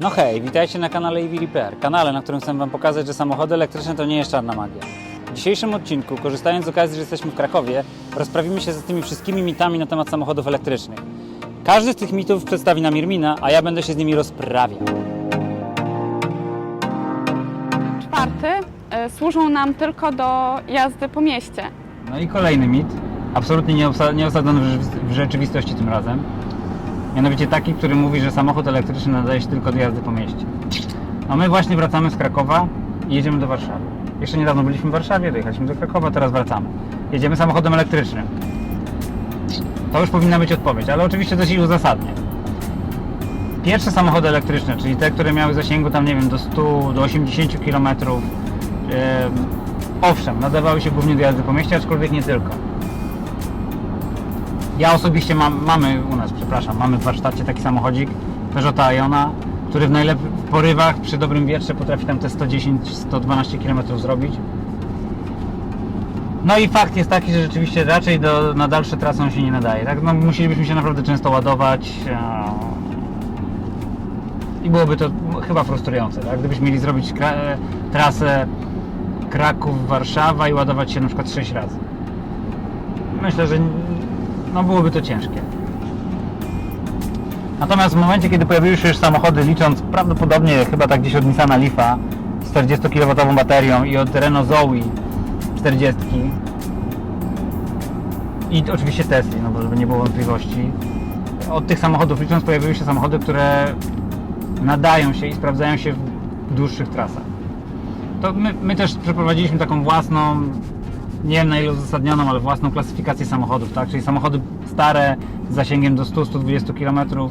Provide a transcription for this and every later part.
No hej, witajcie na kanale EV Repair, kanale, na którym chcę Wam pokazać, że samochody elektryczne to nie jest czarna magia. W dzisiejszym odcinku, korzystając z okazji, że jesteśmy w Krakowie, rozprawimy się z tymi wszystkimi mitami na temat samochodów elektrycznych. Każdy z tych mitów przedstawi nam Irmina, a ja będę się z nimi rozprawiał. Czwarty y, służą nam tylko do jazdy po mieście. No i kolejny mit, absolutnie nieosa- nieosadzony w, rze- w rzeczywistości tym razem. Mianowicie taki, który mówi, że samochód elektryczny nadaje się tylko do jazdy po mieście. No my właśnie wracamy z Krakowa i jedziemy do Warszawy. Jeszcze niedawno byliśmy w Warszawie, dojechaliśmy do Krakowa, teraz wracamy. Jedziemy samochodem elektrycznym. To już powinna być odpowiedź, ale oczywiście dość uzasadnię. Pierwsze samochody elektryczne, czyli te, które miały zasięgu tam, nie wiem, do 100, do 80 km, owszem, nadawały się głównie do jazdy po mieście, aczkolwiek nie tylko. Ja osobiście mam, mamy u nas, przepraszam, mamy w warsztacie taki samochodzik Peugeota Iona, który w najlepszych porywach przy dobrym wietrze potrafi tam te 110-112 km zrobić. No i fakt jest taki, że rzeczywiście raczej do, na dalsze trasy on się nie nadaje. Tak? No, musielibyśmy się naprawdę często ładować. e, I byłoby to chyba frustrujące. Tak? Gdybyśmy mieli zrobić kra- trasę Kraków-Warszawa i ładować się na przykład 6 razy. Myślę, że no byłoby to ciężkie. Natomiast w momencie, kiedy pojawiły się już samochody, licząc prawdopodobnie chyba tak gdzieś od Nissana Leafa z 40 kW baterią i od Renault Zoe 40 i oczywiście Tesla, no bo żeby nie było wątpliwości. Od tych samochodów licząc pojawiły się samochody, które nadają się i sprawdzają się w dłuższych trasach. To my, my też przeprowadziliśmy taką własną, nie wiem na ile uzasadnioną, ale własną klasyfikację samochodów, tak? Czyli samochody stare z zasięgiem do 100-120 km,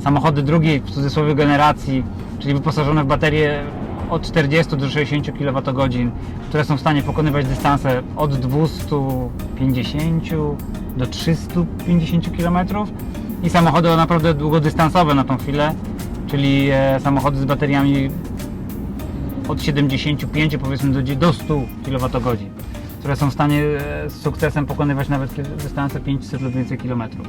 samochody drugiej w cudzysłowie generacji, czyli wyposażone w baterie od 40 do 60 kWh, które są w stanie pokonywać dystanse od 250 do 350 km i samochody naprawdę długodystansowe na tą chwilę, czyli e, samochody z bateriami od 75 powiedzmy do, do 100 kWh, które są w stanie e, z sukcesem pokonywać nawet dystanse 500 lub więcej kilometrów.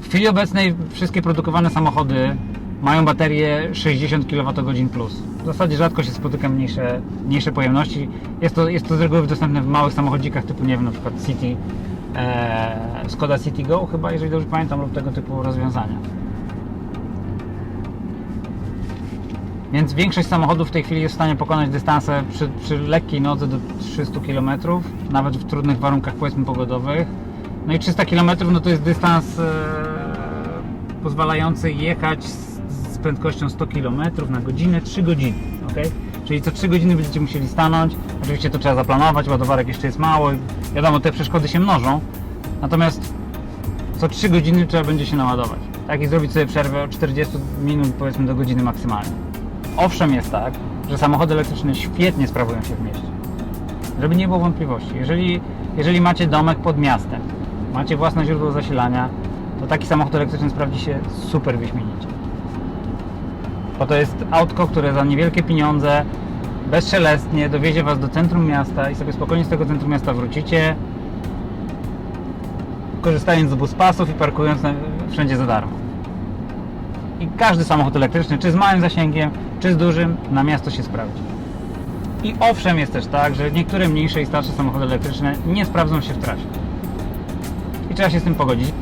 W chwili obecnej wszystkie produkowane samochody mają baterie 60 kWh plus. W zasadzie rzadko się spotyka mniejsze, mniejsze pojemności. Jest to, jest to z reguły dostępne w małych samochodzikach typu, nie wiem, na przykład City, e, Skoda City Go chyba, jeżeli dobrze pamiętam, lub tego typu rozwiązania. Więc większość samochodów w tej chwili jest w stanie pokonać dystanse przy, przy lekkiej nodze do 300 km, nawet w trudnych warunkach powiedzmy pogodowych. No i 300 km no to jest dystans e, pozwalający jechać z, z prędkością 100 km na godzinę 3 godziny. ok? Czyli co 3 godziny będziecie musieli stanąć. Oczywiście to trzeba zaplanować, ładowarek jeszcze jest mało. Wiadomo, te przeszkody się mnożą. Natomiast co 3 godziny trzeba będzie się naładować. Tak i zrobić sobie przerwę od 40 minut powiedzmy do godziny maksymalnie. Owszem jest tak, że samochody elektryczne świetnie sprawują się w mieście. Żeby nie było wątpliwości. Jeżeli, jeżeli macie domek pod miastem, macie własne źródło zasilania, to taki samochód elektryczny sprawdzi się super wyśmienicie. Bo to jest autko, które za niewielkie pieniądze bezszelestnie dowiezie Was do centrum miasta i sobie spokojnie z tego centrum miasta wrócicie, korzystając z buspasów i parkując wszędzie za darmo. I każdy samochód elektryczny, czy z małym zasięgiem, czy z dużym, na miasto się sprawdzi. I owszem jest też tak, że niektóre mniejsze i starsze samochody elektryczne nie sprawdzą się w trasie. I trzeba się z tym pogodzić.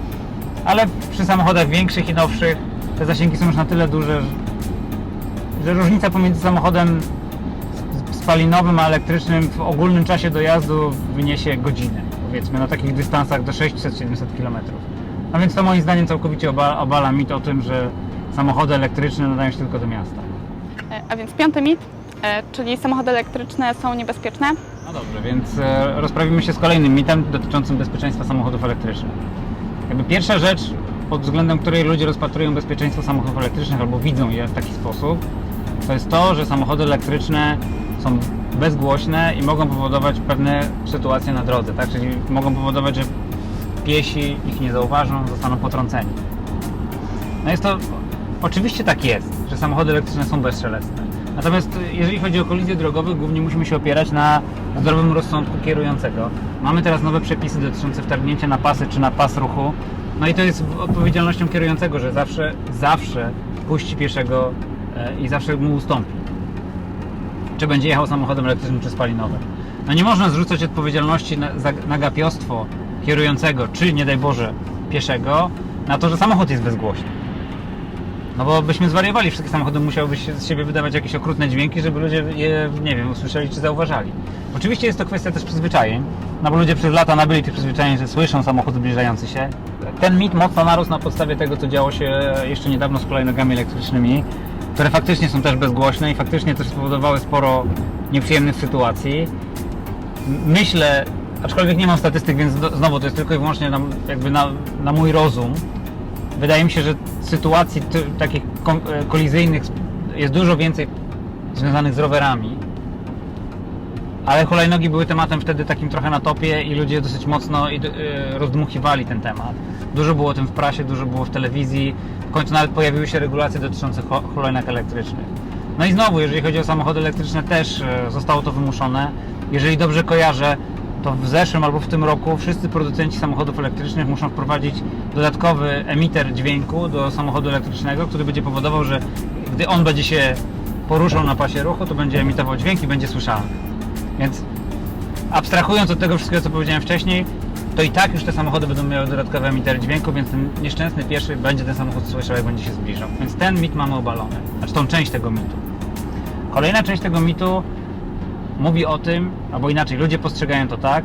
Ale przy samochodach większych i nowszych te zasięgi są już na tyle duże, że- różnica pomiędzy samochodem spalinowym a elektrycznym w ogólnym czasie dojazdu wyniesie godzinę. Powiedzmy na takich dystansach do 600-700 km. No więc to moim zdaniem całkowicie oba- obala mit o tym, że samochody elektryczne nadają się tylko do miasta. E, A więc piąty mit, e, czyli samochody elektryczne są niebezpieczne. No dobrze, więc e, rozprawimy się z kolejnym mitem dotyczącym bezpieczeństwa samochodów elektrycznych. Jakby pierwsza rzecz, pod względem której ludzie rozpatrują bezpieczeństwo samochodów elektrycznych albo widzą je w taki sposób, to jest to, że samochody elektryczne są bezgłośne i mogą powodować pewne sytuacje na drodze, tak? Czyli mogą powodować, że piesi ich nie zauważą, zostaną potrąceni. No jest to, oczywiście tak jest, że samochody elektryczne są bezszelestne. Natomiast y, jeżeli chodzi o kolizje drogowe, głównie musimy się opierać na zdrowym rozsądku kierującego. Mamy teraz nowe przepisy dotyczące wtargnięcia na pasy czy na pas ruchu. No i to jest odpowiedzialnością kierującego, że zawsze, zawsze puści pieszego e, i zawsze mu ustąpi. Czy będzie jechał samochodem elektrycznym czy spalinowym. No nie można zrzucać odpowiedzialności na, na gapiostwo kierującego, czy nie daj Boże pieszego, na to, że samochód jest bezgłośny. No bo byśmy zwariowali, wszystkie samochody musiałyby się z siebie wydawać jakieś okrutne dźwięki, żeby ludzie je, nie wiem, usłyszeli czy zauważali. Oczywiście jest to kwestia też przyzwyczajeń, no bo ludzie przez lata nabyli tych przyzwyczajeń, że słyszą samochód zbliżający się. Ten mit mocno narósł na podstawie tego, co działo się jeszcze niedawno z hulajnogami elektrycznymi, które faktycznie są też bezgłośne i faktycznie też spowodowały sporo nieprzyjemnych sytuacji. Myślę, aczkolwiek nie mam statystyk, więc znowu to jest tylko i wyłącznie na, jakby na, na mój rozum, Wydaje mi się, że sytuacji takich e, kolizyjnych jest dużo więcej związanych z rowerami. Ale hulajnogi były tematem wtedy takim trochę na topie i ludzie dosyć mocno e, rozdmuchiwali ten temat. Dużo było o tym w prasie, dużo było w telewizji. W końcu nawet pojawiły się regulacje dotyczące hu- hulajnóg elektrycznych. No i znowu, jeżeli chodzi o samochody elektryczne, też e, zostało to wymuszone. Jeżeli dobrze kojarzę, to w zeszłym albo w tym roku wszyscy producenci samochodów elektrycznych muszą wprowadzić dodatkowy emiter dźwięku do samochodu elektrycznego, który będzie powodował, że gdy on będzie się poruszał na pasie ruchu, to będzie emitował dźwięk i będzie słyszalny. Więc abstrahując od tego wszystkiego, co powiedziałem wcześniej, to i tak już te samochody będą miały dodatkowe emitery dźwięku, więc ten nieszczęsny pieszy będzie ten samochód słyszał, jak będzie się zbliżał. Więc ten mit mamy obalony. Znaczy tą część tego mitu. Kolejna część tego mitu mówi o tym, albo inaczej, ludzie postrzegają to tak,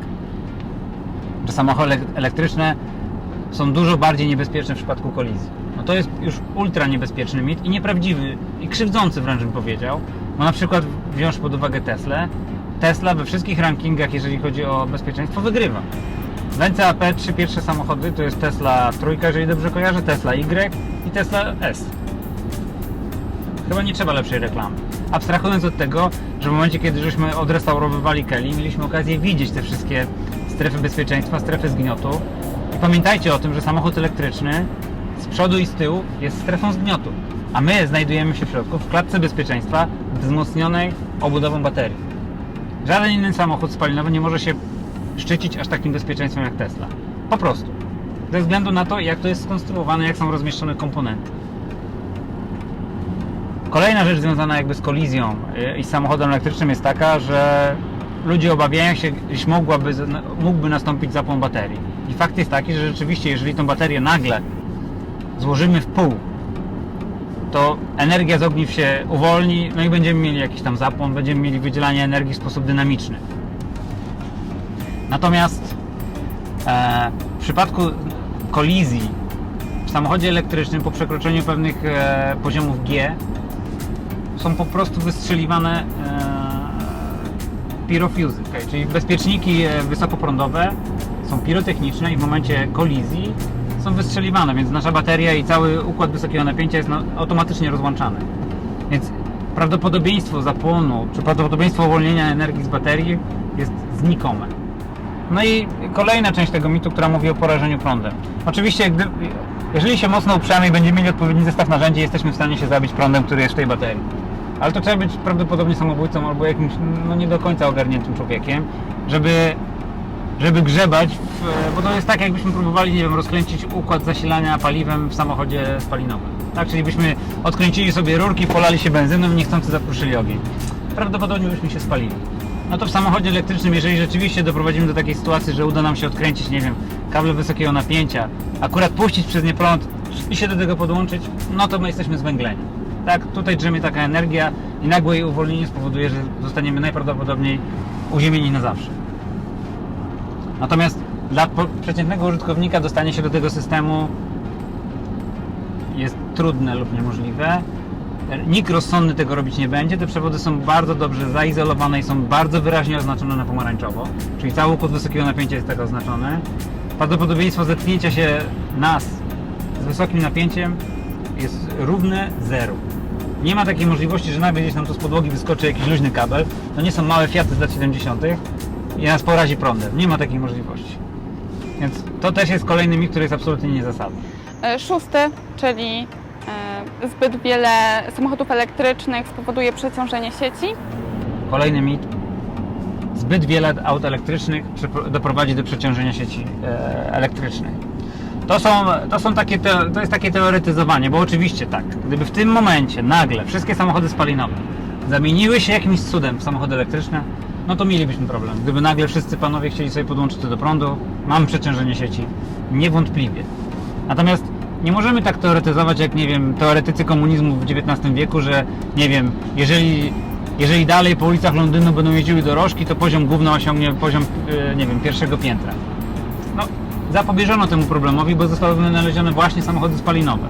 że samochody elek- elektryczne są dużo bardziej niebezpieczne w przypadku kolizji. No to jest już ultra niebezpieczny mit i nieprawdziwy, i krzywdzący wręcz bym powiedział. Bo na przykład wziąć pod uwagę Tesla. Tesla we wszystkich rankingach, jeżeli chodzi o bezpieczeństwo, wygrywa. W NCAP trzy pierwsze samochody to jest Tesla trójka, jeżeli dobrze kojarzę, Tesla Y i Tesla S. Chyba nie trzeba lepszej reklamy. Abstrahując od tego, że w momencie, kiedy żeśmy odrestaurowywali Kelly, mieliśmy okazję widzieć te wszystkie strefy bezpieczeństwa, strefy zgniotu. I pamiętajcie o tym, że samochód elektryczny z przodu i z tyłu jest strefą zgniotu, a my znajdujemy się w środku, w klatce bezpieczeństwa wzmocnionej obudową baterii. Żaden inny samochód spalinowy nie może się szczycić aż takim bezpieczeństwem jak Tesla. Po prostu. Ze względu na to, jak to jest skonstruowane, jak są rozmieszczone komponenty. Kolejna rzecz związana jakby z kolizją y, i samochodem elektrycznym jest taka, że ludzie obawiają się, iż mogłaby, mógłby nastąpić zapłon baterii. I fakt jest taki, że rzeczywiście, jeżeli tą baterię nagle złożymy w pół, to energia z ogniw się uwolni, no i będziemy mieli jakiś tam zapłon, będziemy mieli wydzielanie energii w sposób dynamiczny. Natomiast e, w przypadku kolizji w samochodzie elektrycznym po przekroczeniu pewnych e, poziomów G są po prostu wystrzeliwane e, pirofuzy, okay? czyli bezpieczniki e, wysokoprądowe są pirotechniczne i w momencie kolizji są wystrzeliwane, więc nasza bateria i cały układ wysokiego napięcia jest no, automatycznie rozłączany. Więc prawdopodobieństwo zapłonu, czy prawdopodobieństwo uwolnienia energii z baterii jest znikome. No i kolejna część tego mitu, która mówi o porażeniu prądem. Oczywiście, gdy, jeżeli się mocno uprzemy i będziemy mieli odpowiedni zestaw narzędzi, jesteśmy w stanie się zabić prądem, który jest w tej baterii. Ale to trzeba być prawdopodobnie samobójcą albo jakimś no nie do końca ogarniętym człowiekiem, żeby, żeby grzebać, w, bo to jest tak jakbyśmy próbowali, nie wiem, rozkręcić układ zasilania paliwem w samochodzie spalinowym. Tak, czyli byśmy odkręcili sobie rurki, polali się benzyną i niechcący zapruszyli ogień. Prawdopodobnie byśmy się spalili. No to w samochodzie elektrycznym, jeżeli rzeczywiście doprowadzimy do takiej sytuacji, że uda nam się odkręcić, nie wiem, kable wysokiego napięcia, akurat puścić przez nie prąd i się do tego podłączyć, no to my jesteśmy zwęgleni. Tak, tutaj drzemie taka energia i nagłe jej uwolnienie spowoduje, że zostaniemy najprawdopodobniej uziemieni na zawsze. Natomiast dla przeciętnego użytkownika dostanie się do tego systemu jest trudne lub niemożliwe. Nikt rozsądny tego robić nie będzie. Te przewody są bardzo dobrze zaizolowane i są bardzo wyraźnie oznaczone na pomarańczowo. Czyli cały układ wysokiego napięcia jest tak oznaczony. Prawdopodobieństwo zetknięcia się nas z wysokim napięciem jest równe zeru. Nie ma takiej możliwości, że nagle gdzieś nam tu z podłogi wyskoczy jakiś luźny kabel. To nie są małe Fiaty z lat 70. i nas porazi prądem. Nie ma takiej możliwości. Więc to też jest kolejny mit, który jest absolutnie niezasadny. E, Szósty, czyli e, zbyt wiele samochodów elektrycznych spowoduje przeciążenie sieci. Kolejny mit. Zbyt wiele aut elektrycznych doprowadzi do przeciążenia sieci e, elektrycznej. To, są, to, są takie te, to jest takie teoretyzowanie, bo oczywiście tak, gdyby w tym momencie nagle wszystkie samochody spalinowe zamieniły się jakimś cudem w samochody elektryczne, no to mielibyśmy problem. Gdyby nagle wszyscy panowie chcieli sobie podłączyć to do prądu, mamy przeciążenie sieci, niewątpliwie. Natomiast nie możemy tak teoretyzować, jak nie wiem, teoretycy komunizmu w XIX wieku, że nie wiem, jeżeli, jeżeli dalej po ulicach Londynu będą jeździły dorożki, to poziom gówna osiągnie poziom, e, nie wiem, pierwszego piętra. No, zapobieżono temu problemowi, bo zostały wynalezione właśnie samochody spalinowe,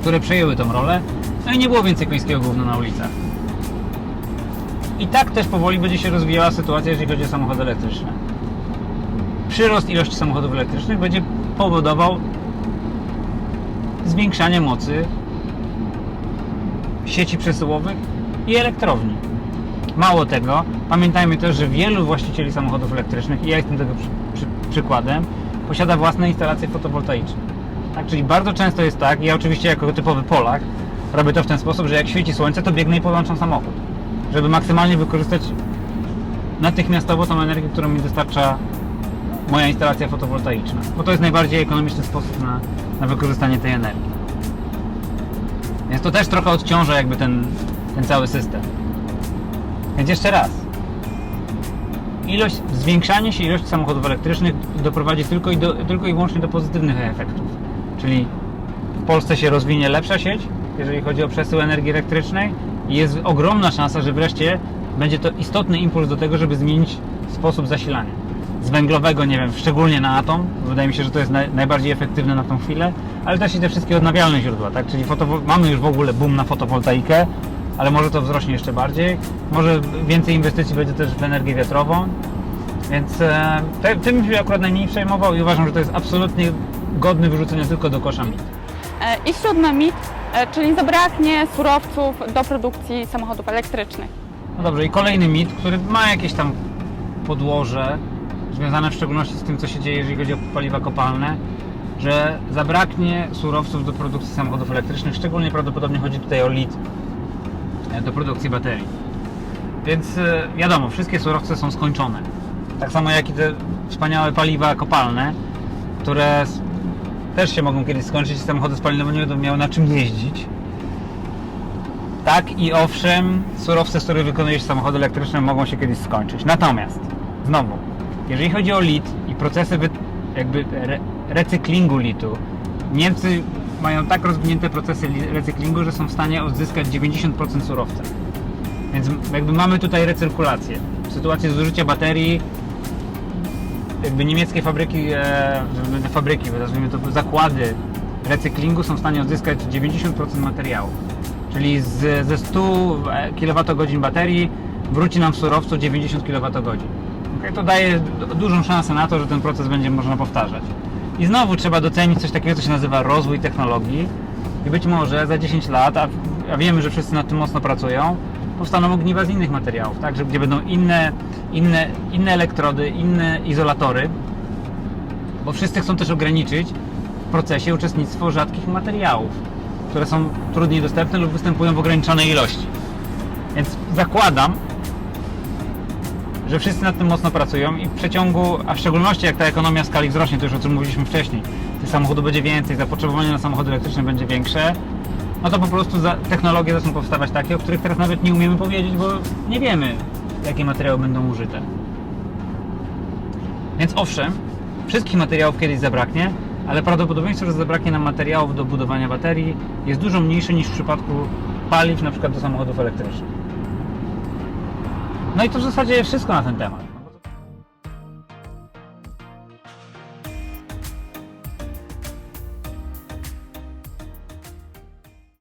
które przejęły tą rolę, no i nie było więcej końskiego gówna na ulicach. I tak też powoli będzie się rozwijała sytuacja, jeżeli chodzi o samochody elektryczne. Przyrost ilości samochodów elektrycznych będzie powodował zwiększanie mocy sieci przesyłowych i elektrowni. Mało tego, pamiętajmy też, że wielu właścicieli samochodów elektrycznych, i ja jestem tego przy, przy, przykładem, posiada własne instalacje fotowoltaiczne. Tak, czyli bardzo często jest tak, ja oczywiście jako typowy Polak robię to w ten sposób, że jak świeci słońce, to biegnę i podłączam samochód, żeby maksymalnie wykorzystać natychmiastowo tą energię, którą mi dostarcza moja instalacja fotowoltaiczna, bo to jest najbardziej ekonomiczny sposób na, na wykorzystanie tej energii. Więc to też trochę odciąża jakby ten, ten cały system. Więc jeszcze raz. Ilość, zwiększanie się ilości samochodów elektrycznych doprowadzi tylko i, do, tylko i wyłącznie do pozytywnych efektów. Czyli w Polsce się rozwinie lepsza sieć, jeżeli chodzi o przesył energii elektrycznej i jest ogromna szansa, że wreszcie będzie to istotny impuls do tego, żeby zmienić sposób zasilania. Z węglowego, nie wiem, szczególnie na atom, wydaje mi się, że to jest naj, najbardziej efektywne na tą chwilę, ale też i te wszystkie odnawialne źródła, tak? Czyli mamy już w ogóle boom na fotowoltaikę, ale może to wzrośnie jeszcze bardziej. Może więcej inwestycji będzie też w energię wiatrową, więc e, tym się akurat najmniej przejmował i uważam, że to jest absolutnie godny wyrzucenia tylko do kosza mit. E, I siódmy mit, e, czyli zabraknie surowców do produkcji samochodów elektrycznych. No dobrze, i kolejny mit, który ma jakieś tam podłoże, związane w szczególności z tym, co się dzieje, jeżeli chodzi o paliwa kopalne, że zabraknie surowców do produkcji samochodów elektrycznych, szczególnie prawdopodobnie chodzi tutaj o lit do produkcji baterii. Więc e, wiadomo, wszystkie surowce są skończone. Tak samo jak i te wspaniałe paliwa kopalne, które też się mogą kiedyś skończyć i samochody spalinowe nie będą miały na czym jeździć. Tak i owszem, surowce, z których wykonujesz samochody elektryczne mogą się kiedyś skończyć. Natomiast, znowu, jeżeli chodzi o lit i procesy jakby re, recyklingu litu, Niemcy mają tak rozwinięte procesy li- recyklingu, że są w stanie odzyskać 90% surowca. Więc jakby mamy tutaj recyrkulację. W sytuacji zużycia baterii jakby niemieckie fabryki, e, fabryki, nazwijmy to zakłady recyklingu są w stanie odzyskać 90% materiału. Czyli z, ze 100 kWh baterii wróci nam w surowcu 90 kWh. Okay, to daje du- dużą szansę na to, że ten proces będzie można powtarzać. I znowu trzeba docenić coś takiego, co się nazywa rozwój technologii. I być może za 10 lat, a, a wiemy, że wszyscy nad tym mocno pracują, powstaną ogniwa z innych materiałów, tak? Że, gdzie będą inne, inne, inne elektrody, inne izolatory, bo wszyscy chcą też ograniczyć w procesie uczestnictwo rzadkich materiałów, które są trudniej dostępne lub występują w ograniczonej ilości. Więc zakładam, że wszyscy nad tym mocno pracują i w przeciągu, a w szczególności jak ta ekonomia skali wzrośnie, to już o czym mówiliśmy wcześniej, tych samochodów będzie więcej, zapotrzebowanie na samochody elektryczne będzie większe, no to po prostu za, technologie zaczną powstawać takie, o których teraz nawet nie umiemy powiedzieć, bo nie wiemy, jakie materiały będą użyte. Więc owszem, wszystkich materiałów kiedyś zabraknie, ale prawdopodobieństwo, że zabraknie nam materiałów do budowania baterii jest dużo mniejsze niż w przypadku paliw, na przykład do samochodów elektrycznych. No i to w zasadzie wszystko na ten temat.